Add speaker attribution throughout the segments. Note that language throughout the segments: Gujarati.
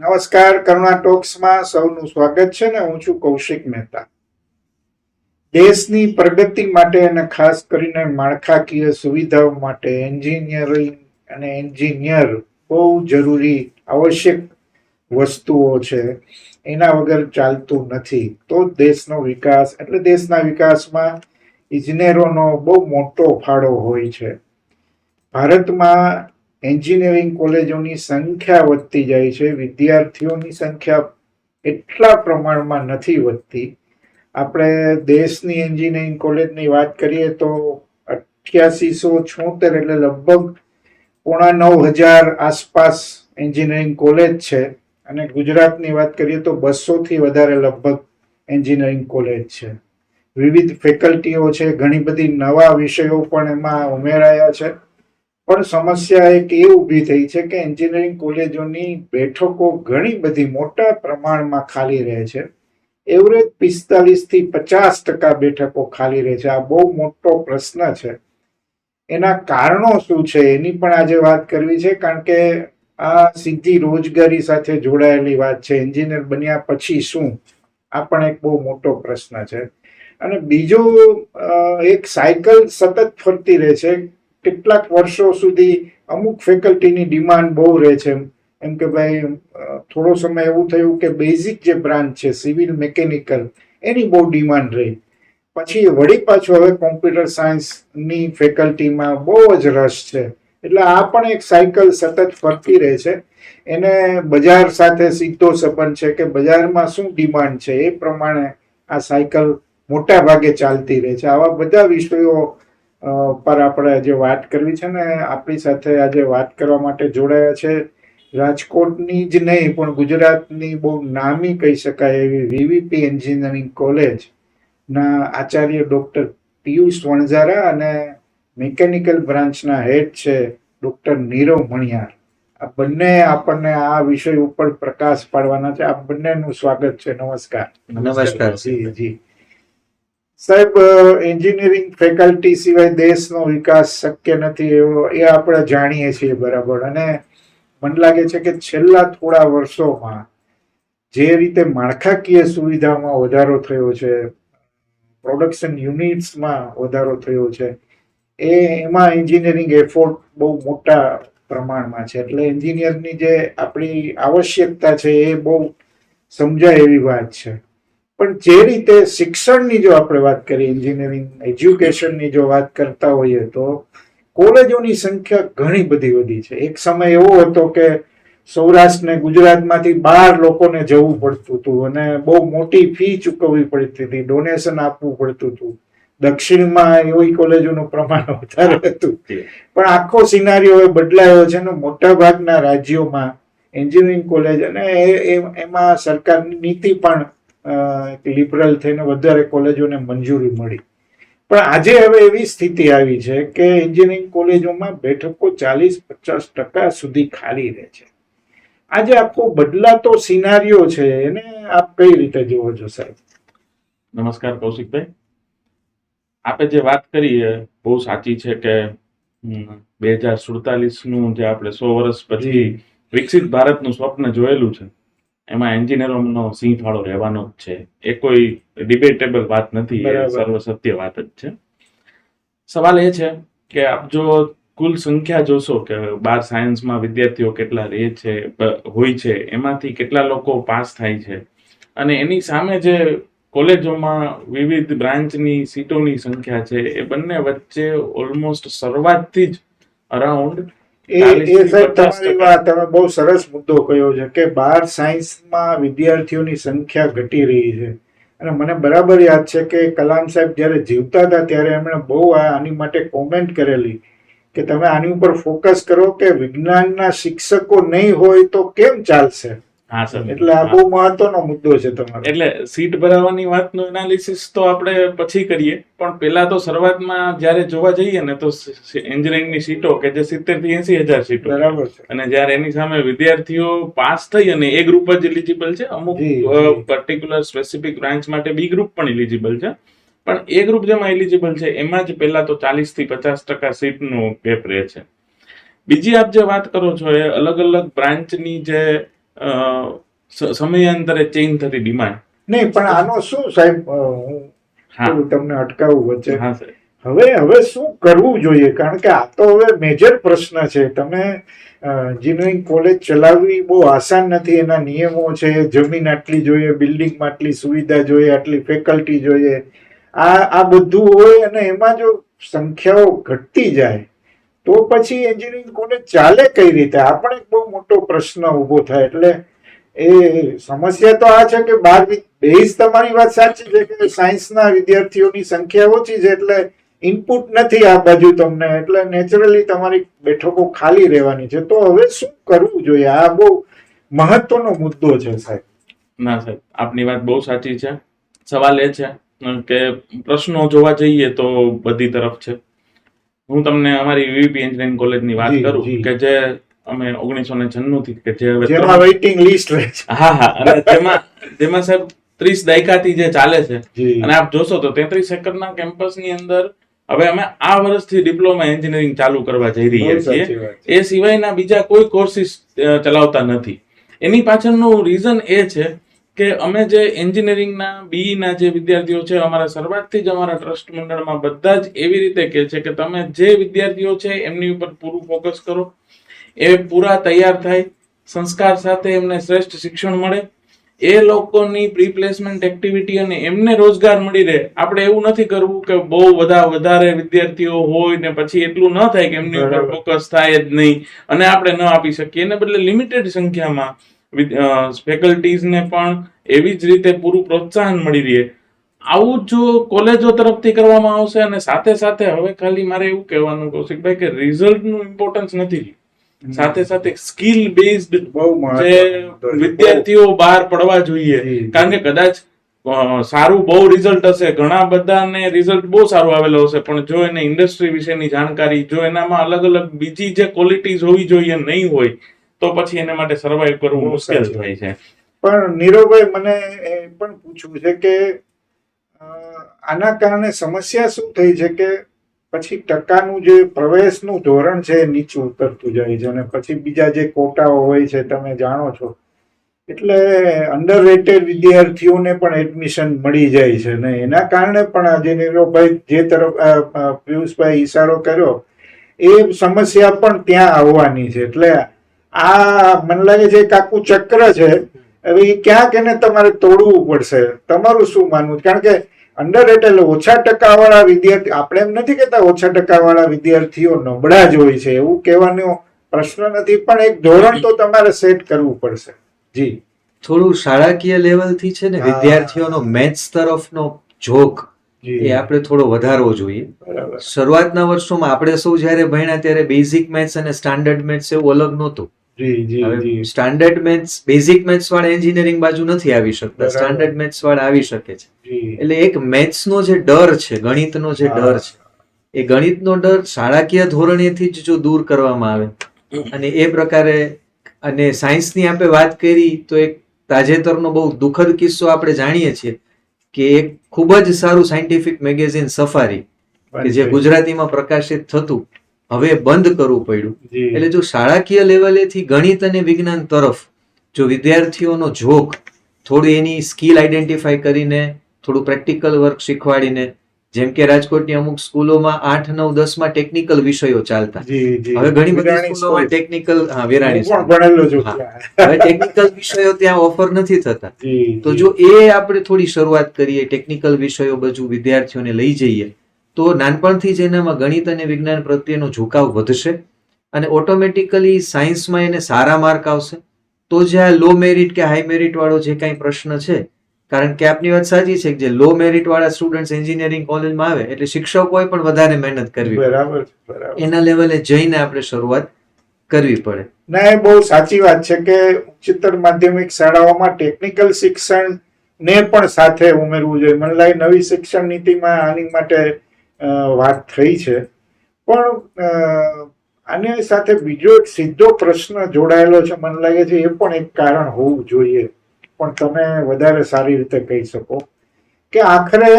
Speaker 1: નમસ્કાર, કરુણા ટોક્સમાં સૌનું સ્વાગત છે ને હું છું કૌશિક મહેતા. દેશની પ્રગતિ માટે અને ખાસ કરીને માળખાકીય સુવિધાઓ માટે એન્જિનિયરિંગ અને એન્જિનિયર બહુ જરૂરી, આવશ્યક વસ્તુઓ છે. એના વગર ચાલતું નથી. તો દેશનો વિકાસ, એટલે દેશના વિકાસમાં ઇજનેરોનો બહુ મોટો ફાળો હોય છે. ભારતમાં એન્જિનિયરિંગ કોલેજોની સંખ્યા વધતી જાય છે. વિદ્યાર્થીઓની સંખ્યા એટલા પ્રમાણમાં નથી વધતી. આપણે દેશની એન્જિનિયરિંગ કોલેજની વાત કરીએ તો અઠ્યાસીસો છોતેર એટલે લગભગ પોણા નવ હજાર આસપાસ એન્જિનિયરિંગ કોલેજ છે. અને ગુજરાતની વાત કરીએ તો બસોથી વધારે લગભગ એન્જિનિયરિંગ કોલેજ છે. વિવિધ ફેકલ્ટીઓ છે. ઘણી બધી નવા વિષયો પણ એમાં ઉમેરાયા છે. પણ સમસ્યા એક એ ઊભી થઈ છે કે એન્જિનિયરિંગ કોલેજોની બેઠકો ઘણી બધી મોટા પ્રમાણમાં ખાલી રહે છે. એવરેજ પિસ્તાલીસથી પચાસ ટકા બેઠકો ખાલી રહે છે. આ બહુ મોટો પ્રશ્ન છે. એના કારણો શું છે એની પણ આજે વાત કરવી છે કારણ કે આ સીધી રોજગારી સાથે જોડાયેલી વાત છે. એન્જિનિયર બન્યા પછી શું? આ પણ એક બહુ મોટો પ્રશ્ન છે. અને બીજો એક સાયકલ સતત ફરતી રહે છે. કેટલાક વર્ષો સુધી અમુક ફેકલ્ટીની ડિમાન્ડ બહુ રહે છે. એમ કે ભાઈ થોડો સમય એવું થયું કે બેઝિક જે બ્રાન્ચ છે સિવિલ મિકેનિકલ એની બહુ ડિમાન્ડ રહી. પછી વળી પાછું હવે કોમ્પ્યુટર સાયન્સની ફેકલ્ટીમાં બહુ જ રસ છે. એટલે આ પણ એક સાયકલ સતત ફરતી રહે છે. એને બજાર સાથે સીધો સંબંધ છે કે બજારમાં શું ડિમાન્ડ છે એ પ્રમાણે આ સાયકલ મોટા ભાગે ચાલતી રહે છે. આવા બધા વિષયો પર આપણે આજે વાત કરવી છે ને આપણી સાથે આજે વાત કરવા માટે જોડાયા છે. રાજકોટની જ નહીં પણ ગુજરાતની બહુ નામી કહી શકાય એવી વીવીપી એન્જિનિયરિંગ કોલેજ ના આચાર્ય ડોક્ટર પિયુષ વણઝારા અને મિકેનિકલ બ્રાન્ચના હેડ છે ડોક્ટર નીરવ મણિયાર. આ બંને આપણને આ વિષય ઉપર પ્રકાશ પાડવાના છે. આ બંનેનું સ્વાગત છે. નમસ્કાર.
Speaker 2: નમસ્કાર.
Speaker 1: જી જી. સાહેબ એન્જિનિયરિંગ ફેકલ્ટી સિવાય દેશનો વિકાસ શક્ય નથી એવો, એ આપણે જાણીએ છીએ બરાબર. અને મને લાગે છે કે છેલ્લા થોડા વર્ષોમાં જે રીતે માળખાકીય સુવિધામાં વધારો થયો છે પ્રોડક્શન યુનિટ્સમાં વધારો થયો છે, એ, એમાં એન્જિનિયરિંગ એફોર્ટ બહુ મોટા પ્રમાણમાં છે. એટલે એન્જિનિયરની જે આપણી આવશ્યકતા છે એ બહુ સમજાય એવી વાત છે. પણ જે રીતે શિક્ષણની જો આપણે વાત કરીએ એન્જિનિયરિંગ એજ્યુકેશનની જો વાત કરતા હોઈએ તો કોલેજોની સંખ્યા ઘણી બધી વધી છે. એક સમય એવો હતો કે સૌરાષ્ટ્ર ને ગુજરાતમાંથી બહાર લોકોને જવું પડતું હતું અને બહુ મોટી ફી ચૂકવવી પડતી હતી ડોનેશન આપવું પડતું હતું. દક્ષિણમાં એવી કોલેજોનું પ્રમાણ વધારે હતું. પણ આખો સિનારીઓ હવે બદલાયો છે ને મોટા ભાગના રાજ્યોમાં એન્જિનિયરિંગ કોલેજ અને એમાં સરકારની નીતિ પણ લિબરલ થઈને વધારે કોલેજોને મંજૂરી મળી. પણ આજે હવે એવી સ્થિતિ આવી છે કે એન્જિનિયરિંગ કોલેજોમાં બેઠકો ચાલીસ પચાસ ટકા સુધી ખાલી રહે છે. આજે આખો બદલાતો સિનારીઓ છે એને આપ કઈ રીતે જોવો છો સાહેબ?
Speaker 2: નમસ્કાર કૌશિકભાઈ. આપે જે વાત કરી એ બહુ સાચી છે કે બે હજાર સુડતાલીસનું જે આપણે સો વર્ષ પછી વિકસિત ભારતનું સ્વપ્ન જોયેલું છે. એમાં એન્જિનિયરોનો સિંહ ફાળો રહેવાનો જ છે. એ કોઈ ડિબેટેબલ વાત નથી એ. સર્વ સત્ય વાત જ છે. સવાલ એ છે કે આપ જો કુલ સંખ્યા જોશો કે બાર સાયન્સમાં વિદ્યાર્થીઓ કેટલા રહે છે હોય છે એમાંથી કેટલા લોકો પાસ થાય છે? અને એની સામે જે કોલેજોમાં વિવિધ બ્રાન્ચની સીટોની સંખ્યા છે એ બંને વચ્ચે ઓલમોસ્ટ શરૂઆતથી જ અરાઉન્ડ
Speaker 1: એ એ સાહેબ તમારી વાત તમે બહુ સરસ મુદ્દો કહ્યો છે કે બાર સાયન્સમાં વિદ્યાર્થીઓની સંખ્યા ઘટી રહી છે. અને મને બરાબર યાદ છે કે કલામ સાહેબ જ્યારે જીવતા હતા ત્યારે એમણે બહુ આ આની માટે કોમેન્ટ કરેલી કે તમે આની ઉપર ફોકસ કરો કે વિજ્ઞાનના શિક્ષકો નહીં હોય તો કેમ ચાલશે?
Speaker 2: હા સર.
Speaker 1: એટલે આ બહુ મહત્વનો મુદ્દો છે તમારો.
Speaker 2: એટલે સીટ ભરાવાની વાતનું એનાલિસિસ તો આપણે પછી કરીએ. પણ પહેલા તો શરૂઆતમાં જ્યારે જોવા જઈએ ને તો એન્જિનિયરિંગની સીટો કે જે સિત્તેરથી એસી હજાર સીટો.
Speaker 1: બરાબર છે.
Speaker 2: અને જ્યારે એની સામે વિદ્યાર્થીઓ પાસ થઈ અને એ ગ્રુપ જ એલિજિબલ છે. અમુક. પર્ટિક્યુલર સ્પેસિફિક બ્રાન્ચ માટે બી ગ્રુપ પણ એલિજિબલ છે. પણ એ ગ્રુપ જેમાં એલિજિબલ છે એમાં જ પહેલા તો ચાલીસથી પચાસ ટકા સીટનો ગેપ રહે છે. બીજી આપ જે વાત કરો છો એ અલગ અલગ બ્રાન્ચની જે સમયાંતરે ચેન્જ થતી ડિમાન્ડ
Speaker 1: નહીં પણ આનો શું સાહેબ હું તમને અટકાવું વચ્ચે.
Speaker 2: હા
Speaker 1: હવે હવે શું કરવું જોઈએ? કારણ કે આ તો હવે મેજર પ્રશ્ન છે. તમે એન્જિનિયરિંગ કોલેજ ચલાવવી બહુ આસાન નથી. એના નિયમો છે. જમીન આટલી જોઈએ બિલ્ડિંગમાં આટલી સુવિધા જોઈએ આટલી ફેકલ્ટી જોઈએ. આ આ બધું હોય અને એમાં જો સંખ્યાઓ ઘટતી જાય તો પછી એન્જિનિયરિંગ કોલેજ ચાલે કઈ રીતે? આ પણ એક બહુ મોટો પ્રશ્ન ઊભો થાય. એટલે એ સમસ્યા તો આ છે કે બાર બેઝ તમારી વાત સાચી છે કે સાયન્સના વિદ્યાર્થીઓની સંખ્યા ઓછી છે એટલે ઇનપુટ નથી આ બાજુ તમને. એટલે નેચરલી તમારી બેઠકો ખાલી રહેવાની છે. તો હવે શું કરવું જોઈએ? આ બહુ મહત્વનો મુદ્દો છે સાહેબ.
Speaker 2: ના સાહેબ, આપની વાત બહુ સાચી છે. સવાલ એ છે કે પ્રશ્નો જોવા જઈએ તો બધી તરફ છે. હું તમને અમારી વીવીપી એન્જિનિયરિંગ કોલેજની વાત કરું કે જે અમે ઓગણીસો ને છન્નું થી કે જે હવે
Speaker 1: જેમાં વેઇટિંગ લિસ્ટ રહે છે.
Speaker 2: હા હા. અને તેમાં તેમાં સાહેબ ત્રીસ દાયકાથી જે ચાલે છે. અને આપ જોશો તો તેત્રીસ એકરના કેમ્પસની અંદર હવે અમે આ વર્ષથી ડિપ્લોમા એન્જિનિયરિંગ ચાલુ કરવા જઈ રહ્યા છીએ. એ સિવાયના બીજા કોઈ કોર્સિસ ચલાવતા નથી. એની પાછળનું રીઝન એ છે કે અમે જે એન્જિનિયરિંગના બીઈના જે વિદ્યાર્થીઓ છે અમારા શરૂઆતથી જ અમારા ટ્રસ્ટ મંડળમાં બધા જ એવી રીતે કહે છે કે તમે જે વિદ્યાર્થીઓ છે એમની ઉપર પૂરું ફોકસ કરો. એ પૂરા તૈયાર થાય. સંસ્કાર સાથે એમને શ્રેષ્ઠ શિક્ષણ મળે. એ લોકોની પ્રી પ્લેસમેન્ટ એક્ટિવિટી અને એમને રોજગાર મળી રહે. આપણે એવું નથી કરવું કે બહુ બધા વધારે વિદ્યાર્થીઓ હોય ને પછી એટલું ન થાય કે એમની ઉપર ફોકસ થાય જ નહીં અને આપણે ન આપી શકીએ. એને બદલે લિમિટેડ સંખ્યામાં ફેકલ્ટીઝને પણ એવી જ રીતે પૂરું પ્રોત્સાહન મળી રહે. આવું જો કોલેજો તરફથી કરવામાં આવશે અને સાથે સાથે હવે ખાલી મારે એવું કહેવાનું કૌશિકભાઈ કે રિઝલ્ટનું ઇમ્પોર્ટન્સ નથી. સાથે સાથે સ્કિલ બેઝડ જે. વિદ્યાર્થીઓ બહાર પડવા જોઈએ. કારણ કે કદાચ સારું બહુ રિઝલ્ટ હશે ઘણા બધાને રિઝલ્ટ બહુ સારું આવેલો હશે પણ જો એને ઇન્ડસ્ટ્રી વિશેની જાણકારી જો એનામાં અલગ અલગ બીજી જે ક્વોલિટીઝ હોવી જોઈએ નહીં હોય તો પછી એના માટે સર્વાઈવ કરવું મુશ્કેલ થાય છે.
Speaker 1: પણ નીરવભાઈ મને એ પણ પૂછવું છે કે આના કારણે સમસ્યા શું થઈ છે કે પછી ટકાનું જે પ્રવેશનું ધોરણ છે એ નીચું ઉતરતું જાય છે અને પછી બીજા જે કોટાઓ હોય છે તમે જાણો છો. એટલે અંડર રેટેડ વિદ્યાર્થીઓને પણ એડમિશન મળી જાય છે ને એના કારણે પણ આજે નીરવભાઈ જે તરફ પિયુષભાઈ ઈશારો કર્યો એ સમસ્યા પણ ત્યાં આવવાની છે. એટલે આ મને લાગે છે એક આખું ચક્ર છે હવે એ ક્યાંક એને તમારે તોડવું પડશે. તમારું શું માનવું? કારણ કે અંડર એટલે ઓછા ટકાવાળા વિદ્યાર્થી આપણે એમ નથી કહેતા ઓછા ટકાવાળા વિદ્યાર્થીઓ નબળા જ હોય છે એવું કહેવાનો પ્રશ્ન નથી પણ એક ધોરણ તો તમારે સેટ કરવું પડશે. જી.
Speaker 3: થોડું શાળાકીય લેવલથી છે ને વિદ્યાર્થીઓનો મેથ્સ તરફનો જોક એ આપણે થોડો વધારવો જોઈએ.
Speaker 1: બરાબર.
Speaker 3: શરૂઆતના વર્ષોમાં આપણે સૌ જ્યારે ભણ્યા ત્યારે બેઝિક મેથ્સ અને સ્ટાન્ડર્ડ મેથ્સ એવું અલગ નહોતું. સ્ટાન્ડર્ડ મેથ્સ બેઝિક મેથ્સ વાળા એન્જિનિયરિંગ બાજુ નથી આવી શકતા. સ્ટાન્ડર્ડ મેથ્સ વાળા આવી શકે છે. એટલે એક મેથ્સનો જે ડર છે ગણિતનો જે ડર છે એ ગણિતનો ડર શાળાકીય ધોરણેથી જ જો દૂર કરવામાં આવે અને એ પ્રકારે અને સાયન્સની આપણે વાત કરી તો એક તાજેતરનો બહુ દુઃખદ કિસ્સો આપણે જાણીએ છીએ કે એક ખૂબ જ સારું સાયન્ટિફિક મેગેઝિન સફારી કે જે ગુજરાતીમાં પ્રકાશિત થતું હવે બંધ કરવું પડ્યું. એટલે જો શાળાકીય લેવલેથી ગણિત અને વિજ્ઞાન તરફ જો વિદ્યાર્થીઓનો ઝોક થોડી એની સ્કિલ આઈડેન્ટિફાઈ કરીને થોડું પ્રેક્ટિકલ વર્ક શીખવાડીને જેમ કે રાજકોટની અમુક સ્કૂલોમાં આઠ નવ દસમાં ટેકનિકલ વિષયો ચાલતા. હવે ઘણી બધી સ્કૂલોમાં ટેકનિકલ હા વેરાણી. હવે ટેકનિકલ વિષયો ત્યાં ઓફર નથી થતા. તો
Speaker 1: જો.
Speaker 3: એ આપણે થોડી શરૂઆત કરીએ ટેકનિકલ વિષયો બધું વિદ્યાર્થીઓને લઈ જઈએ તો નાનપણથી જ એનામાં ગણિત અને વિજ્ઞાન પ્રત્યેનો ઝુકાવ વધશે અને ઓટોમેટિકલી સાયન્સમાં એને સારા માર્ક આવશે. તો જે આ લો મેરિટ કે હાઈ મેરિટ વાળો જે કાંઈ પ્રશ્ન છે કારણ કે આપની વાત સાચી છે કે જે લો મેરિટ વાળા સ્ટુડન્ટ્સ એન્જિનિયરિંગ કોલેજમાં આવે એટલે શિક્ષકોએ પણ વધારે મહેનત કરવી
Speaker 1: બરાબર બરાબર.
Speaker 3: એના લેવલે જઈને આપણે શરૂઆત કરવી પડે.
Speaker 1: ના એ બહુ સાચી વાત છે કે ઉચ્ચતર માધ્યમિક શાળાઓમાં ટેકનિકલ શિક્ષણ ને પણ સાથે ઉમેરવું જોઈએ. મને લાગે નવી શિક્ષણ નીતિમાં આની માટે વાત થઈ છે. પણ આની સાથે બીજો એક સીધો પ્રશ્ન જોડાયેલો છે, મને લાગે છે, એ પણ એક કારણ હોવું જોઈએ. પણ તમે વધારે સારી રીતે કહી શકો કે આખરે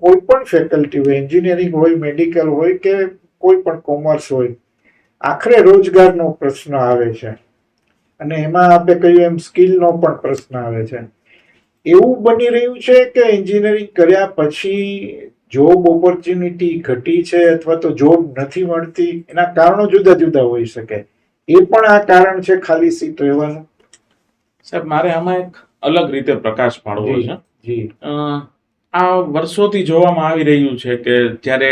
Speaker 1: કોઈ પણ ફેકલ્ટી હોય એન્જિનિયરિંગ હોય મેડિકલ હોય કે કોઈ પણ કોમર્સ હોય, આખરે રોજગારનો પ્રશ્ન આવે છે. અને એમાં આપણે કહ્યું એમ સ્કિલનો પણ પ્રશ્ન આવે છે. એવું બની રહ્યું છે કે એન્જિનિયરિંગ કર્યા પછી જોબ ઓપોર્ચ્યુનિટી ઘટી છે અથવા તો જોબ નથી મળતી એના કારણો જુદા જુદા હોઈ શકે. એ પણ આ કારણ છે ખાલી સીટ રહેવાનું.
Speaker 2: સાહેબ મારે આમાં એક અલગ રીતે પ્રકાશ પાડવો છે.
Speaker 1: જી.
Speaker 2: આ વર્ષોથી જોવામાં આવી રહ્યું છે કે જ્યારે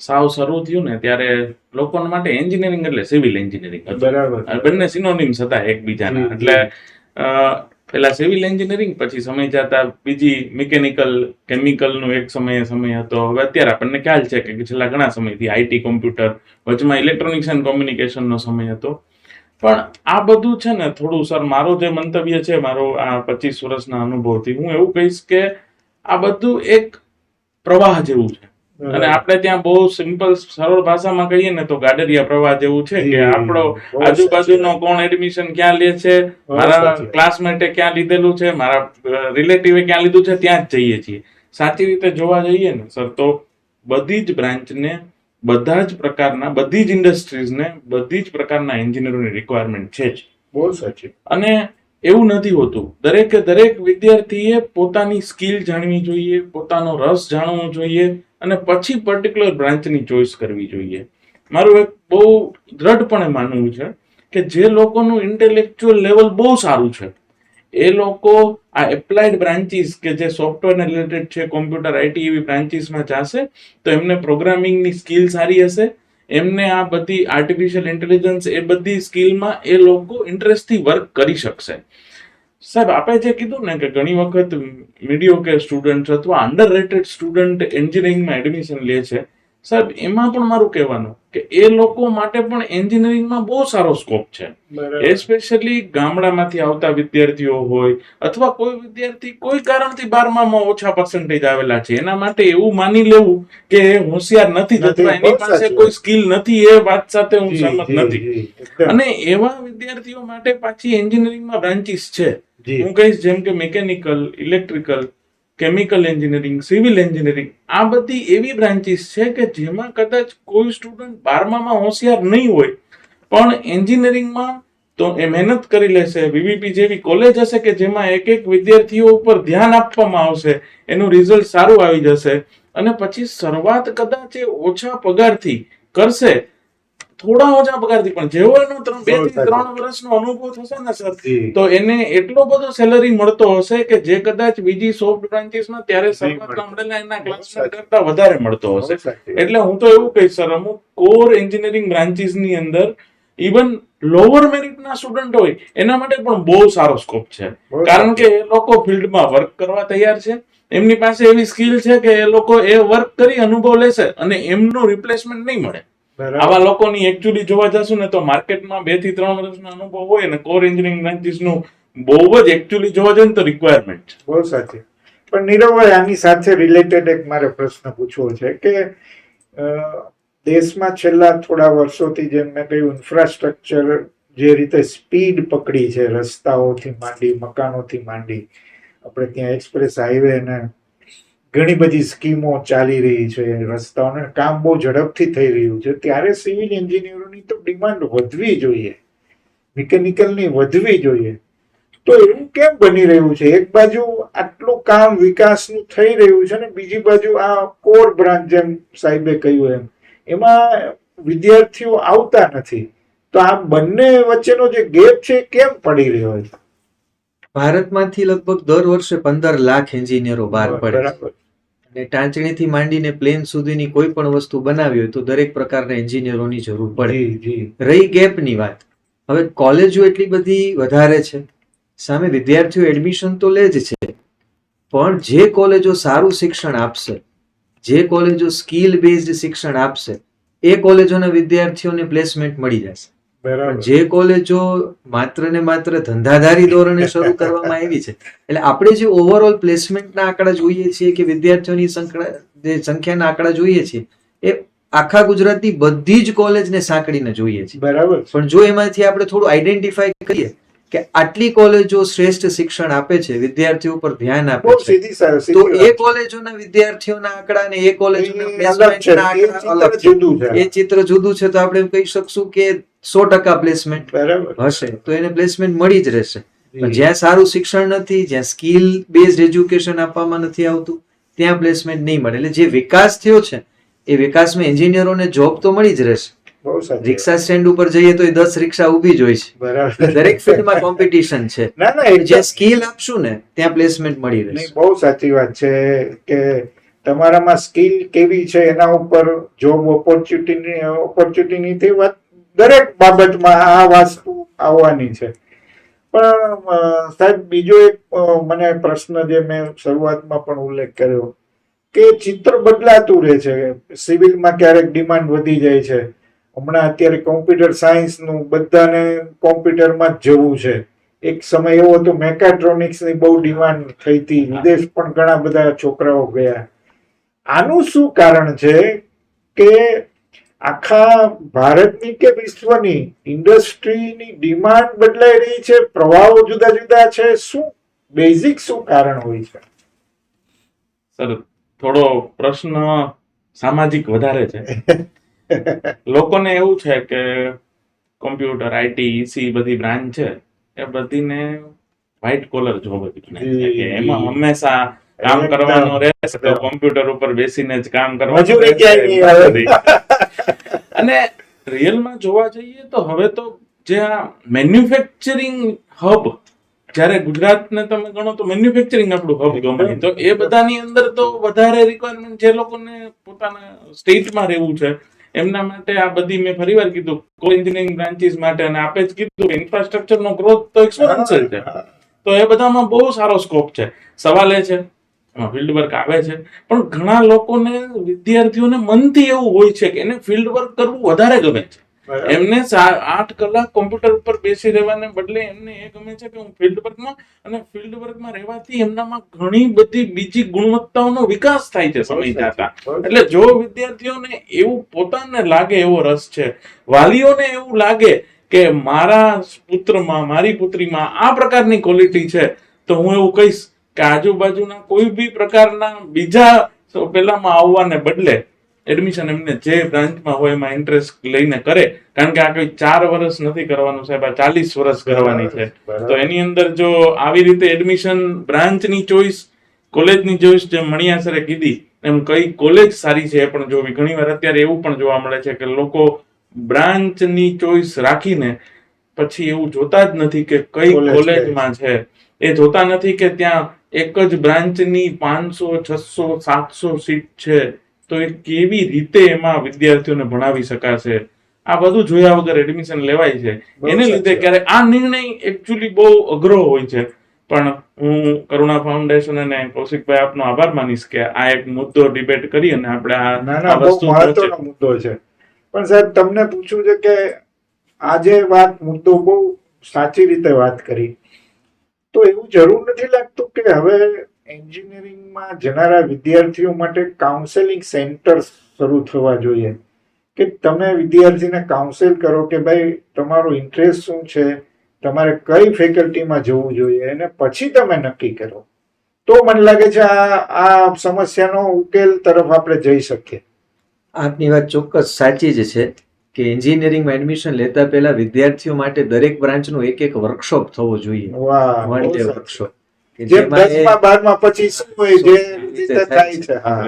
Speaker 2: સાવ શરૂ થયું ને ત્યારે લોકો માટે એન્જિનિયરિંગ એટલે સિવિલ એન્જિનિયરિંગ
Speaker 1: બરાબર.
Speaker 2: બંને સિનોનિમ્સ હતા એકબીજાના. એટલે પેલા સિવિલ એન્જિનિયરિંગ, પછી સમય જતા બીજી મિકેનિકલ, કેમિકલનો એક સમયે સમય હતો. હવે અત્યારે આપણને ખ્યાલ છે કે છેલ્લા ઘણા સમયથી આઈટી કોમ્પ્યુટર, વચમાં ઇલેક્ટ્રોનિક્સ એન્ડ કોમ્યુનિકેશનનો સમય હતો. પણ આ બધું છે ને થોડું સર, મારો જે મંતવ્ય છે, મારો આ પચીસ વર્ષના અનુભવથી હું એવું કહીશ કે આ બધું એક પ્રવાહ જેવું છે. અને આપણે ત્યાં બહુ સિમ્પલ સરળ ભાષામાં કહીએ ને તો ગાડરિયા પ્રવાહ જેવું છે કે આપણો આજુબાજુનો કોણ એડમિશન ક્યાં લે છે મારા ક્લાસમેટે ક્યાં લીધેલું છે મારા રિલેટિવે ક્યાં લીધું છે ત્યાં જ જઈએ છીએ. સાચી રીતે જોવા જઈએ ને સર તો બધી જ બ્રાન્ચને બધા જ પ્રકારના બધી જ ઇન્ડસ્ટ્રીઝને બધી જ પ્રકારના એન્જિનિયરોની રિક્વાયરમેન્ટ છે જ.
Speaker 1: બહુ સાચી.
Speaker 2: અને એવું નથી હોતું. દરેકે દરેક વિદ્યાર્થીએ પોતાની સ્કિલ જાણવી જોઈએ પોતાનો રસ જાણવો જોઈએ અને પછી પર્ટિક્યુલર બ્રાન્ચની ચોઈસ કરવી જોઈએ. મારું એક બહુ દ્રઢપણે માનવું છે કે જે લોકોનું ઇન્ટેલેક્ચ્યુઅલ લેવલ બહુ સારું છે, એ લોકો આ એપ્લાઇડ બ્રાન્ચીસ કે જે સોફ્ટવેરને રિલેટેડ છે કોમ્પ્યુટર આઈટી એવી બ્રાન્ચીસમાં જશે, તો એમને પ્રોગ્રામિંગની સ્કિલ સારી હશે. એમને આ બધી આર્ટિફિશિયલ ઇન્ટેલિજન્સ એ બધી સ્કિલમાં એ લોકો ઇન્ટરેસ્ટથી વર્ક કરી શકશે. સાહેબ આપણે જે કીધું ને કે ઘણી વખત મીડિયોકેર સ્ટુડન્ટ અથવા અંડર રેટેડ સ્ટુડન્ટ એન્જિનિયરિંગમાં એડમિશન લે છે. સાહેબ એમાં પણ મારું કહેવાનું કે એ લોકો માટે પણ એન્જિનિયરિંગમાં બહુ સારો સ્કોપ છે. એસ્પેશિયલી ગામડામાંથી આવતા વિદ્યાર્થીઓ હોય અથવા કોઈ વિદ્યાર્થી કોઈ કારણથી બારમામાં ઓછા પર્સન્ટેજ આવેલા છે એના માટે એવું માની લેવું કે હોશિયાર નથી અથવા એની પાસે કોઈ સ્કિલ નથી એ વાત સાથે હું સહમત નથી. અને એવા વિદ્યાર્થીઓ માટે પાછી એન્જિનિયરિંગમાં બ્રાન્ચીસ છે. હું કહીશ જેમ કે mechanical electrical chemical engineering civil engineering આ બધી એવી બ્રાન્ચીસ છે કે જેમાં કદાચ કોઈ સ્ટુડન્ટ બારમામાં હોશિયાર નહીં હોય. પણ એન્જિનિયરિંગમાં તો એ મહેનત કરી લેશે વીવીપી જેવી કોલેજ હશે કે જેમાં એક એક વિદ્યાર્થીઓ ઉપર ધ્યાન આપવામાં આવશે, એનું રિઝલ્ટ સારું આવી જશે. અને પછી શરૂઆત કદાચ એ ઓછા પગારથી કરશે થોડા ઓછા પગારથી પણ જેવો એનો ત્રણ બેથી ત્રણ વર્ષનો અનુભવ થશે ને સર તો એને એટલો બધો સેલરી મળતો હશે કે જે કદાચ બીજી સોફ્ટ બ્રાન્ચીસમાં ત્યારે એના ક્લાસમેટ કરતા વધારે મળતો હશે. એટલે હું તો એવું કહીશ સર અમુક કોર એન્જિનિયરિંગ બ્રાન્ચીસની અંદર ઇવન લોઅર મેરિટના સ્ટુડન્ટ હોય એના માટે પણ બહુ સારો સ્કોપ છે. કારણ કે એ લોકો ફિલ્ડમાં વર્ક કરવા તૈયાર છે. એમની પાસે એવી સ્કિલ છે કે એ લોકો એ વર્ક કરી અનુભવ લેશે અને એમનું રિપ્લેસમેન્ટ નહીં મળે. આવા લોકોની એકચ્યુઅલી જોવા જશું ને તો માર્કેટમાં બેથી ત્રણ વર્ષનો અનુભવ હોય ને કોર એન્જિનિયરિંગ બ્રાન્ચીસનું બહુ જ એકચ્યુઅલી જોવા જઈએ ને તો રિક્વાયરમેન્ટ છે.
Speaker 1: બહુ સાચી. પણ નીરવભાઈ આની સાથે રિલેટેડ એક મારે પ્રશ્ન પૂછવો છે કે દેશમાં છેલ્લા થોડા વર્ષોથી જેમ મેં કહ્યું ઇન્ફ્રાસ્ટ્રક્ચર જે રીતે સ્પીડ પકડી છે રસ્તાઓથી માંડી મકાનોથી માંડી આપણે ત્યાં એક્સપ્રેસ હાઈવે ને ઘણી બધી સ્કીમો ચાલી રહી છે રસ્તાઓને કામ બહુ ઝડપથી થઈ રહ્યું છે. ત્યારે સિવિલ એન્જિનિયરોની તો ડિમાન્ડ વધવી જોઈએ મિકેનિકલની વધવી જોઈએ. તો એવું કેમ બની રહ્યું છે? એક બાજુ આટલું કામ વિકાસનું થઈ રહ્યું છે ને બીજી બાજુ આ કોર બ્રાન્ચ જેમ સાહેબે કહ્યું એમ એમાં વિદ્યાર્થીઓ આવતા નથી. તો આ બંને વચ્ચેનો જે ગેપ છે કેમ પડી રહ્યો છે?
Speaker 3: ભારતમાંથી લગભગ દર વર્ષે પંદર લાખ એન્જિનિયરો બહાર પડે
Speaker 1: બરાબર.
Speaker 3: અને ટાંચણીથી માંડીને પ્લેન સુધીની કોઈ પણ વસ્તુ બનાવી હોય તો દરેક પ્રકારના એન્જિનિયરોની જરૂર પડે. રહી ગેપની વાત. હવે કોલેજો એટલી બધી વધારે છે. સામે વિદ્યાર્થીઓ એડમિશન તો લે જ છે. પણ જે કોલેજો સારું શિક્ષણ આપશે જે કોલેજો સ્કિલ બેઝડ શિક્ષણ આપશે એ કોલેજોના વિદ્યાર્થીઓને પ્લેસમેન્ટ મળી જશે. જે કોલેજો માત્ર ને માત્ર ધંધાધારી ધોરણે શરૂ કરવામાં આવી છે એટલે આપણે જે ઓવરઓલ પ્લેસમેન્ટના આંકડા જોઈએ છીએ કે વિદ્યાર્થીઓની જે સંખ્યાના આંકડા જોઈએ છીએ એ આખા ગુજરાતની બધી જ કોલેજને સાંકળીને જોઈએ છીએ.
Speaker 1: બરાબર.
Speaker 3: પણ જો એમાંથી આપણે થોડું આઈડેન્ટિફાઈ કરીએ કે આટલી કોલેજો શ્રેષ્ઠ શિક્ષણ આપે છે વિદ્યાર્થીઓ પર ધ્યાન આપે છે. તો એ કોલેજોના વિદ્યાર્થીઓના આંકડા ને એ કોલેજોના
Speaker 1: અલગ છે એ ચિત્ર જુદું છે.
Speaker 3: એ ચિત્ર જુદું છે તો આપણે એમ કહી શકશું કે સો ટકા પ્લેસમેન્ટ હશે. તો એને પ્લેસમેન્ટ મળી જ રહેશે. જ્યાં સારું શિક્ષણ નથી જ્યાં સ્કિલ બેઝડ એજ્યુકેશન આપવામાં નથી આવતું ત્યાં પ્લેસમેન્ટ નહીં મળે. એટલે જે વિકાસ થયો છે એ વિકાસમાં એન્જિનિયરોને જોબ તો મળી જ રહેશે. રિક્ષા સ્ટેન્ડ ઉપર જઈએ તો એ દસ રિક્ષા ઊભી જ હોય છે. દરેક ફિલ્ડમાં કોમ્પિટિશન છે.
Speaker 1: ના ના
Speaker 3: જે સ્કિલ આપશું ને ત્યાં પ્લેસમેન્ટ મળી રહેશે.
Speaker 1: બહુ સાચી વાત છે કે તમારામાં સ્કિલ કેવી છે એના ઉપર જોબ ઓપોર્ચ્યુનિટી ઓપોર્ચ્યુનિટી વાત દરેક બાબતમાં આ વસ્તુ આવવાની છે. પણ સાહેબ બીજો એક મને પ્રશ્ન જે મેં શરૂઆતમાં પણ ઉલ્લેખ કર્યો કે ચિત્ર બદલાતું રહે છે. સિવિલમાં ક્યારેક ડિમાન્ડ વધી જાય છે. હમણાં અત્યારે કોમ્પ્યુટર સાયન્સનું બધાને કોમ્પ્યુટરમાં જ જવું છે. એક સમય એવો હતો મેકાટ્રોનિક્સની બહુ ડિમાન્ડ થઈ હતી. વિદેશ પણ ઘણા બધા છોકરાઓ ગયા. આનું શું કારણ છે કે આખા ભારતની કે વિશ્વની ઇન્ડસ્ટ્રીની ડિમાન્ડ બદલાઈ રહી છે પ્રવાહો જુદા જુદા છે. શું બેઝિક શું કારણ હોય છે?
Speaker 2: સર થોડો પ્રશ્ન સામાજિક વધારે છે. લોકોને એવું છે કે કોમ્પ્યુટર આઈટી ઈસી બધી બ્રાન્ચ છે એ બધીને વ્હાઇટ કોલર જોબ જ ગણે છે કે એમાં હંમેશા કામ કરવાનું રહેશે તો કોમ્પ્યુટર ઉપર બેસીને જ કામ કરવાનું. અને રિયલમાં જોવા જઈએ તો હવે તો જે આ મેન્યુફેક્ચરિંગ હબ જ્યારે ગુજરાતને તમે ગણો તો મેન્યુફેક્ચરિંગ આપણું હબ ગમે તો એ બધાની અંદર તો વધારે રિક્વાયરમેન્ટ જે લોકોને પોતાના સ્ટેટમાં રહેવું છે એમના માટે આ બધી મેં ફરીવાર કીધું. કો એન્જિનિયરિંગ બ્રાન્ચીસ માટે અને આપે જ કીધું કે ઇન્ફ્રાસ્ટ્રક્ચરનો ગ્રોથ તો એક્સપોનેન્શિયલ છે. તો એ બધામાં બહુ સારો સ્કોપ છે. સવાલ એ છે ફિલ્ડ વર્ક આવે છે. પણ ઘણા લોકોને, વિદ્યાર્થીઓને મનથી એવું હોય છે કે એને ફિલ્ડ વર્ક કરવું વધારે ગમે છે. એમને આઠ કલાક કોમ્પ્યુટર ઉપર બેસી રહેવાને બદલે એમને એ ગમે છે કે હું ફિલ્ડ વર્કમાં અને ફિલ્ડ વર્કમાં રહેવાથી એમનામાં ઘણી બધી બીજી ગુણવત્તાઓનો વિકાસ થાય છે સમય જતા. એટલે જો વિદ્યાર્થીઓને એવું પોતાને લાગે એવો રસ છે વાલીઓને એવું લાગે કે મારા પુત્રમાં મારી પુત્રીમાં આ પ્રકારની ક્વોલિટી છે તો હું એવું કહીશ કે આજુબાજુના કોઈ બી પ્રકારના બીજા પેલામાં આવવાને બદલે એડમિશન એમને જે બ્રાન્ચમાં હોય એમાં ઇન્ટરેસ્ટ લઈને કરે કારણ કે આ કોઈ ચાર વર્ષ નથી કરવાનું સાહેબ આ ચાલીસ વર્ષ કરવાની છે. તો એની અંદર જો આવી રીતે એડમિશન બ્રાન્ચની ચોઈસ કોલેજની ચોઈસ જે મણિયા સરે કીધી એમ કઈ કોલેજ સારી છે એ પણ જોવી. ઘણી વાર અત્યારે એવું પણ જોવા મળે છે કે લોકો બ્રાન્ચની ચોઈસ રાખીને પછી એવું જોતા જ નથી કે કઈ કોલેજમાં છે. એ જોતા નથી કે ત્યાં એક જ બ્રાન્ચની પાંચસો છસો સાતસો સીટ છે. તો એ કેવી રીતે એમાં વિદ્યાર્થીઓને ભણાવી શકાશે? આ બધું જોયા વગર એડમિશન લેવાય છે. એને લીધે ક્યારે આ નિર્ણય એકચ્યુઅલી બહુ અઘરો હોય છે. પણ હું કરુણા ફાઉન્ડેશન અને કૌશિકભાઈ આપનો આભાર માનીશ કે આ એક મુદ્દો ડિબેટ કરી અને આપણે આ વસ્તુ
Speaker 1: મુદ્દો છે. પણ સાહેબ તમને પૂછવું છે કે આજે વાત મુદ્દો બહુ સાચી રીતે વાત કરી. તો એવું જરૂર નથી લાગતું કે હવે એન્જિનિયરિંગમાં જનારા વિદ્યાર્થીઓ માટે કાઉન્સેલિંગ સેન્ટર શરૂ થવા જોઈએ. કે તમે વિદ્યાર્થીને કાઉન્સેલ કરો કે ભાઈ તમારો ઇન્ટરેસ્ટ શું છે? તમારે કઈ ફેકલ્ટીમાં જવું જોઈએ? અને પછી તમે નક્કી કરો. તો મને લાગે છે આ આ સમસ્યાનો ઉકેલ તરફ આપણે જઈ શકીએ.
Speaker 3: આપની વાત ચોક્કસ સાચી જ છે કે એન્જિનિયરિંગમાં એડમિશન લેતા પહેલા વિદ્યાર્થીઓ માટે દરેક બ્રાન્ચનો એક એક વર્કશોપ થવો જોઈએ. વન ડે વર્કશોપ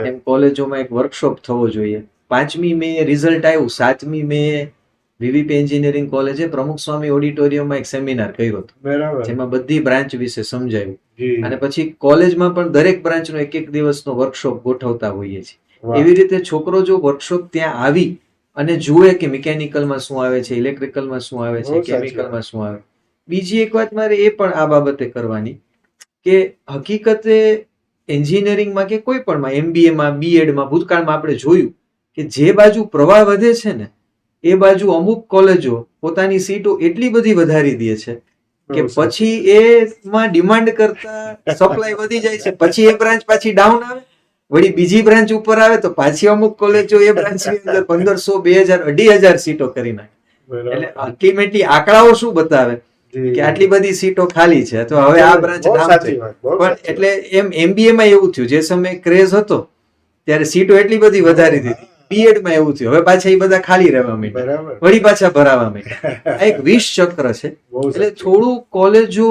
Speaker 3: એમ કોલેજોમાં એક વર્કશોપ થવો જોઈએ. પાંચમી મે રિઝલ્ટ આવ્યું. સાતમી મે વીવીપી એન્જિનિયરિંગ કોલેજે પ્રમુખ સ્વામી ઓડિટોરિયમમાં એક સેમિનાર કર્યો હતો. જેમાં બધી બ્રાન્ચ વિશે
Speaker 1: સમજાયું.
Speaker 3: અને પછી કોલેજમાં પણ દરેક બ્રાન્ચનો એક એક દિવસનો વર્કશોપ ગોઠવતા હોઈએ છીએ. એવી રીતે છોકરો જો વર્કશોપ ત્યાં આવી અને જુએ કે મિકેનિકલમાં શું આવે છે ઇલેક્ટ્રિકલમાં શું આવે છે કેમિકલમાં શું આવે. બીજી એક વાત મારે એ પણ આ બાબતે કરવાની કે હકીકતે એન્જિનિયરિંગમાં કે કોઈ પણમાં એમબીએમાં બીએડમાં ભૂતકાળમાં આપણે જોયું કે જે બાજુ પ્રવાહ વધે છે ને એ બાજુ અમુક કોલેજો પોતાની સીટો એટલી બધી વધારી દે છે કે. પછી એમાં ડિમાન્ડ કરતા સપ્લાય વધી જાય છે પછી એ બ્રાન્ચ પાછી ડાઉન આવે વળી બીજી બ્રાન્ચ ઉપર આવે તો પાછી અમુક કોલેજો એ બ્રાન્ચની અંદર પંદરસો બે હજાર અઢી હજાર સીટો કરી નાખે. એટલે અલ્ટિમેટલી આંકડાઓ શું બતાવે. કે આટલી બધી સીટો ખાલી છે તો હવે આ બ્રાન્ચ નામ છે. પણ એટલે એમ એમબીએ માં એવું થયું જે સમયે ક્રેઝ હતો ત્યારે સીટો એટલી બધી વધારી દીધી. બીએડમાં એવું થયું હવે પાછા એ બધા ખાલી રહેવા. માંડ્યા. વળી પાછા ભરાવા માંડ્યા. આ એક વિષ ચક્ર છે. એટલે થોડું કોલેજો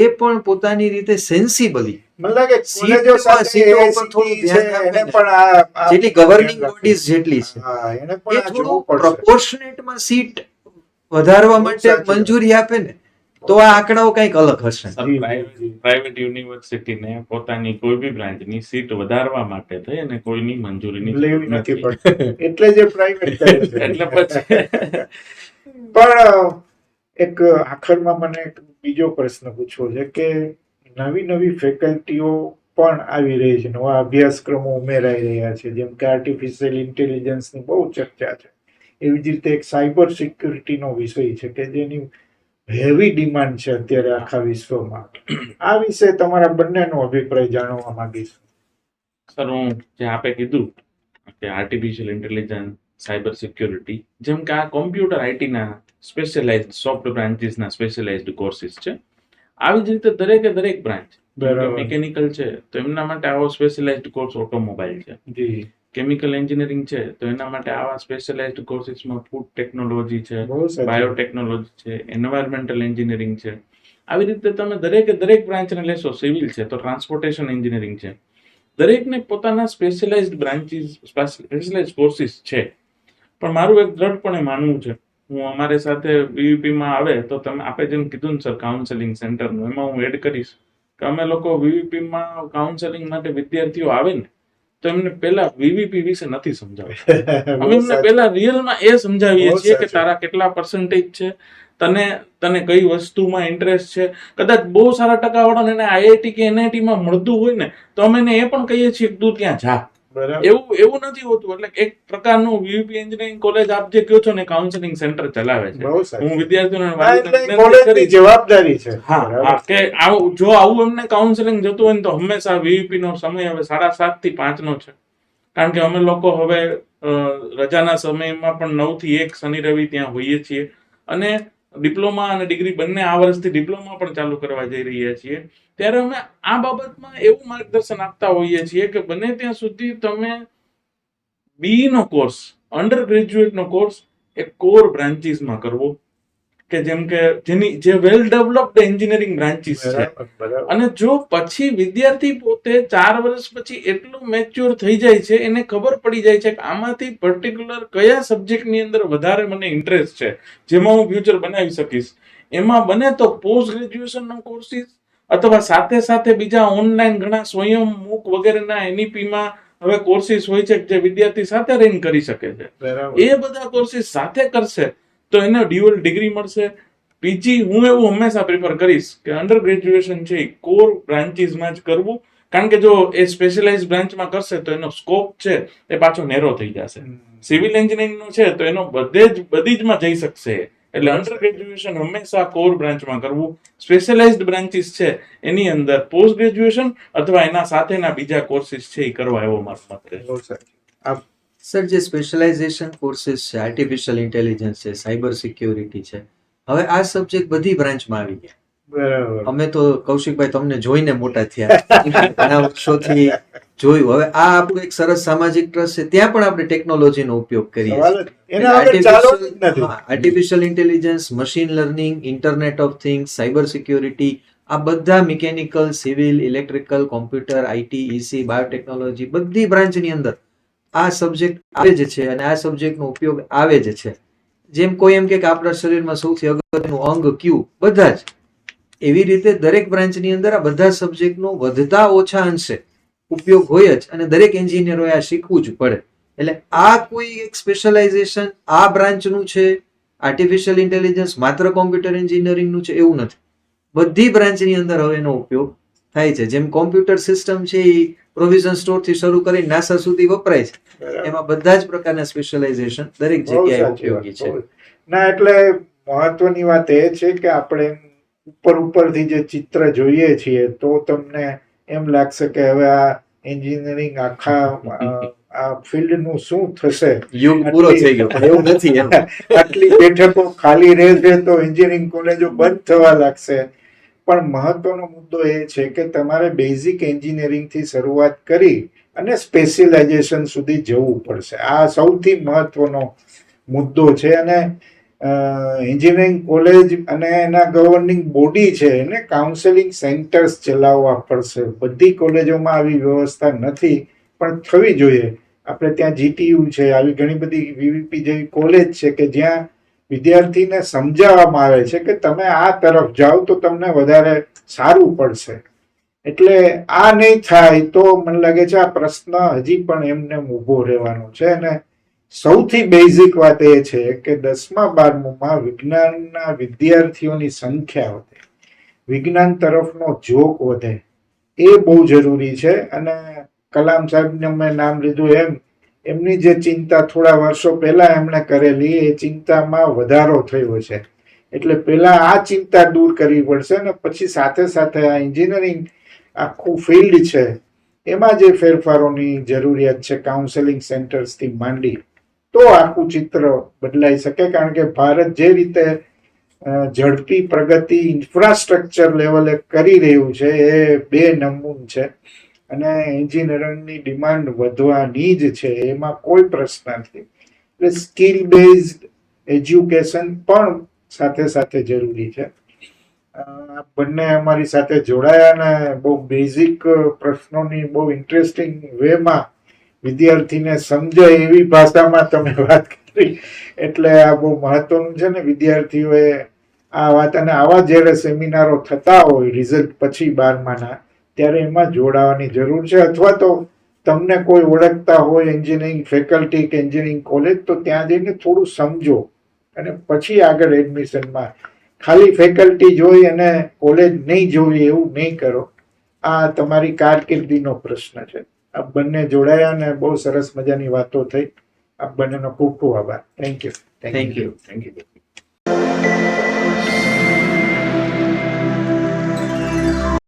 Speaker 3: એ પણ પોતાની રીતે સેન્સિબલી જેટલી ગવર્નિંગ બોડીઝ જેટલી છે. એ થોડું પ્રપોર્શનેટમાં સીટ વધારવા માટે મંજૂરી આપે ને. તો આ આંકડાઓ કંઈક અલગ હશે.
Speaker 2: પ્રાઇવેટ
Speaker 1: જી.
Speaker 2: પ્રાઇવેટ યુનિવર્સિટીને પોતાની કોઈ બી બ્રાન્ચની સીટ વધારવા માટે થઈ અને કોઈની મંજૂરીની જરૂર
Speaker 1: લેવી નથી
Speaker 2: નથી.
Speaker 1: પડતી. એટલે જે પ્રાઇવેટ
Speaker 2: એટલે પછી.
Speaker 1: પણ એક આખરમાં મને એક બીજો પ્રશ્ન પૂછવો છે કે નવી નવી ફેકલ્ટીઓ પણ આવી રહી છે નવા અભ્યાસક્રમો ઉમેરાઈ રહ્યા છે. જેમ કે આર્ટિફિશિયલ ઇન્ટેલિજન્સની બહુ ચર્ચા છે. એવી જ રીતે એક સાયબર સિક્યુરિટીનો વિષય છે કે જેની હેવી ડિમાન્ડ છે અત્યારે આખા વિશ્વમાં. આ વિશે તમારા બંનેનો અભિપ્રાય જાણવા માંગીશ.
Speaker 2: સર હું જે આપે કીધું કે આર્ટિફિશિયલ ઇન્ટેલિજન્સ સાયબર સિક્યોરિટી જેમ કે આ કોમ્પ્યુટર આઈટીના સ્પેશિયલાઇઝ સોફ્ટ બ્રાન્ચીસના સ્પેશિયલાઇઝડ કોર્સિસ છે. આવી જ રીતે દરેકે દરેક બ્રાન્ચ. મિકેનિકલ છે તો એમના માટે આવો સ્પેશિયલાઇઝડ કોર્સ ઓટોમોબાઈલ છે.
Speaker 1: જી.
Speaker 2: કેમિકલ એન્જિનિયરિંગ છે તો એના માટે આવા સ્પેશિયલાઇઝ્ડ કોર્સિસમાં ફૂડ ટેકનોલોજી છે બાયોટેકનોલોજી છે એન્વાયરમેન્ટલ એન્જિનિયરિંગ છે. આવી રીતે તમે દરેકે દરેક બ્રાન્ચને લેશો સિવિલ છે તો ટ્રાન્સપોર્ટેશન એન્જિનિયરિંગ છે. દરેકને પોતાના સ્પેશિયલાઇઝ્ડ બ્રાન્ચીસ સ્પેશિયલાઇઝ કોર્સિસ છે. પણ મારું એક દ્રઢપણે માનવું છે હું અમારી સાથે વીવીપીમાં આવે તો તમે આપે જેમ કીધું ને સર કાઉન્સેલિંગ સેન્ટરનું એમાં હું એડ કરીશ. કે અમે લોકો વીવીપીમાં કાઉન્સેલિંગ માટે વિદ્યાર્થીઓ આવે ને તો એમને પહેલા વીવીપી વિશે નથી સમજાવતા. અમે એમને. પહેલા રિયલમાં એ સમજાવીએ છીએ કે તારા કેટલા પર્સન્ટેજ છે તને તને કઈ વસ્તુમાં ઇન્ટરેસ્ટ છે. કદાચ બહુ સારા ટકા વાળાને આઈઆઈટી કે એનઆઈટીમાં માં મળતું હોય ને તો અમે એને એ પણ કહીએ છીએ કે તું ત્યાં જા. એવું એવું નથી હોતું. એટલે એક પ્રકારનું વીવીપી એન્જિનિયરિંગ કોલેજ આપ જે કહો છો ને કાઉન્સેલિંગ સેન્ટર ચલાવે છે. હું વિદ્યાર્થીઓને
Speaker 1: જવાબદારી છે.
Speaker 2: હા કે જો આવું એમને કાઉન્સેલિંગ જતું હોય ને તો હંમેશા વીવીપી નો સમય હવે સાડા સાતથી પાંચ નો છે. કારણ કે અમે લોકો હવે રજાના સમયમાં પણ નવથી એક શનિ રવિ ત્યાં હોઈએ છીએ. અને ડિપ્લોમા અને ડિગ્રી બંને આ વર્ષથી ડિપ્લોમા પણ ચાલુ કરવા જઈ રહ્યા છીએ. ત્યારે અમે આ બાબતમાં એવું માર્ગદર્શન આપતા હોઈએ છીએ કે બને ત્યાં સુધી તમે બી નો કોર્સ અંડર ગ્રેજ્યુએટ નો કોર્સ એ કોર બ્રાન્ચીસમાં કરવો. કે જેમ કે જેની જે વેલ ડેવલપ્ડ એન્જિનિયરિંગ બ્રાન્ચીસ છે. અને જો પછી વિદ્યાર્થી પોતે ચાર વર્ષ પછી એટલું મેચ્યોર થઈ જાય છે એને ખબર પડી જાય છે કે આમાંથી પર્ટિક્યુલર કયા સબ્જેક્ટની અંદર વધારે મને ઇન્ટરેસ્ટ છે જેમાં હું ફ્યુચર બનાવી શકીશ. એમાં બને તો પોસ્ટ ગ્રેજ્યુએશનનો કોર્સિસ અથવા સાથે સાથે બીજા ઓનલાઈન ઘણા સ્વયં મૂક વગેરેના એનઈપીમાં હવે કોર્સિસ હોય છે જે વિદ્યાર્થી સાથે રહીને કરી શકે છે. એ બધા કોર્સિસ સાથે કરશે તો એને ડ્યુઅલ ડિગ્રી મળશે. પીજી હું એવું હંમેશા પ્રિફર કરીશ કે અંડર ગ્રેજ્યુએશન છે કોર બ્રાન્ચીસમાં જ કરવું. કારણ કે જો એ સ્પેશિયલાઇઝ બ્રાન્ચમાં કરશે તો એનો સ્કોપ છે એ પાછો નેરો થઈ જશે. સિવિલ એન્જિનિયરિંગનું છે તો એનો બધે જ બધી જ માં જઈ શકશે. એટલે અંડર ગ્રેજ્યુએશન હંમેશા કોર બ્રાન્ચમાં કરવું. સ્પેશિયલાઇઝ બ્રાન્ચીસ છે એની અંદર પોસ્ટ ગ્રેજ્યુએશન અથવા એના સાથેના બીજા કોર્સિસ છે એ કરવા એવો મારો મત છે.
Speaker 1: આપ
Speaker 3: સર જે સ્પેશિયલાઇઝેશન કોર્સિસ છે આર્ટિફિશિયલ ઇન્ટેલિજન્સ છે સાયબર સિક્યોરિટી છે હવે આ સબ્જેક્ટ બધી બ્રાન્ચમાં આવી ગયા.
Speaker 1: બરાબર.
Speaker 3: અમે તો કૌશિકભાઈ તમને જોઈને મોટા થયા. ઘણા વર્ષોથી જોયું. હવે આ આપણું એક સરસ સામાજિક ટ્રસ્ટ છે ત્યાં પણ આપણે ટેકનોલોજીનો ઉપયોગ કરીએ artificial intelligence machine learning internet of things cyber security આ બધા mechanical civil electrical computer IT EC biotechnology બધી બ્રાન્ચની અંદર આ સબ્જેક્ટ આવે જ છે અને આ સબ્જેક્ટનો ઉપયોગ આવે જ છે. જેમ કોઈ એમ કે આપણા શરીરમાં સૌથી અગત્યનું અંગ ક્યુ બધા જ. એવી રીતે દરેક બ્રાન્ચની અંદર આ બધા સબ્જેક્ટનો વધતા ઓછા અંશે ઉપયોગ હોય જ અને દરેક એન્જિનિયરોએ આ શીખવું જ પડે. એટલે આ કોઈ એક સ્પેશિયલાઇઝેશન આ બ્રાન્ચનું છે આર્ટિફિશિયલ ઇન્ટેલિજન્સ માત્ર કોમ્પ્યુટર એન્જિનિયરિંગનું છે એવું નથી. બધી બ્રાન્ચની અંદર હવે એનો ઉપયોગ થાય છે. જેમ કોમ્પ્યુટર સિસ્ટમ છે એ પ્રોવિઝન સ્ટોરથી શરૂ કરી નાસા સુધી વપરાય છે. એમાં બધા જ પ્રકારના સ્પેશિયલાઇઝેશન દરેક જગ્યાએ ઉપયોગી છે.
Speaker 1: ના એટલે મહત્વની વાત એ છે કે આપણે ઉપર ઉપરથી જે ચિત્ર જોઈએ છીએ તો તમને એમ લાગશે કે હવે આ એન્જિનિયરિંગ આખા આ આ ફિલ્ડનું શું થશે?
Speaker 3: યુગ પૂરો થઈ ગયો. એવું નથી. એમ
Speaker 1: આટલી બેઠકો ખાલી રહેશે તો એન્જિનિયરિંગ કોલેજો બંધ થવા લાગશે. પણ મહત્વનો મુદ્દો એ છે કે તમારે બેઝિક એન્જિનિયરિંગથી શરૂઆત કરી અને સ્પેશિયલાઇઝેશન સુધી જવું પડશે. આ સૌથી મહત્વનો મુદ્દો છે અને એન્જિનિયરિંગ કોલેજ અને એના ગવર્નિંગ બોડી છે એને કાઉન્સેલિંગ સેન્ટર્સ ચલાવવા પડશે. બધી કોલેજોમાં આવી વ્યવસ્થા નથી, પણ થવી જોઈએ. આપણે ત્યાં જીટીયુ છે, આવી ઘણી બધી વીવીપી જેવી કોલેજ છે કે જ્યાં વિદ્યાર્થીને સમજાવવામાં આવે છે કે તમે આ તરફ જાઓ તો તમને વધારે સારું પડશે. એટલે આ નહીં થાય તો મને લાગે છે આ પ્રશ્ન હજી પણ એમને ઊભો રહેવાનો છે. અને સૌથી બેઝિક વાત એ છે કે દસમા બારમુમાં વિજ્ઞાનના વિદ્યાર્થીઓની સંખ્યા વધે. વિજ્ઞાન તરફનો જોક વધે. એ બહુ જરૂરી છે. અને કલામ સાહેબને મેં નામ લીધું એમ એમની જે ચિંતા થોડા વર્ષો પહેલા એમણે કરેલી, એ ચિંતામાં વધારો થયો છે. એટલે પહેલા આ ચિંતા દૂર કરવી પડશે અને પછી સાથે સાથે આ એન્જિનિયરિંગ આખું ફિલ્ડ છે, એમાં જે ફેરફારોની જરૂરિયાત છે કાઉન્સેલિંગ સેન્ટર્સથી માંડી, તો આખું ચિત્ર બદલાઈ શકે. કારણ કે ભારત જે રીતે ઝડપી પ્રગતિ ઇન્ફ્રાસ્ટ્રક્ચર લેવલે કરી રહ્યું છે, એ બે નમૂન છે. અને એન્જિનિયરિંગની ડિમાન્ડ વધવાની જ છે, એમાં કોઈ પ્રશ્ન નથી. એટલે સ્કિલ બેઝડ એજ્યુકેશન પણ સાથે સાથે જરૂરી છે. બંને અમારી સાથે જોડાયા અને બહુ બેઝિક પ્રશ્નોની બહુ ઇન્ટરેસ્ટિંગ વેમાં વિદ્યાર્થીને સમજાય એવી ભાષામાં તમે વાત કરી. એટલે આ બહુ મહત્વનું છે ને વિદ્યાર્થીઓએ આ વાત, અને આવા જ્યારે સેમિનારો થતા હોય રિઝલ્ટ પછી બારમાના ત્યારે એમાં જોડાવાની જરૂર છે. અથવા તો તમને કોઈ ઓળખતા હોય એન્જિનિયરિંગ ફેકલ્ટી કે એન્જિનિયરિંગ કોલેજ તો ત્યાં જઈને થોડું સમજો. અને પછી આગળ એડમિશનમાં ખાલી ફેકલ્ટી જોઈ અને કોલેજ નહીં જોવી એવું નહીં કરો. આ તમારી કારકિર્દીનો પ્રશ્ન છે. આ બંને જોડાયા અને બહુ સરસ મજાની વાતો થઈ. આ બંનેનો ખૂબ ખૂબ આભાર. Thank you
Speaker 3: thank you
Speaker 2: thank you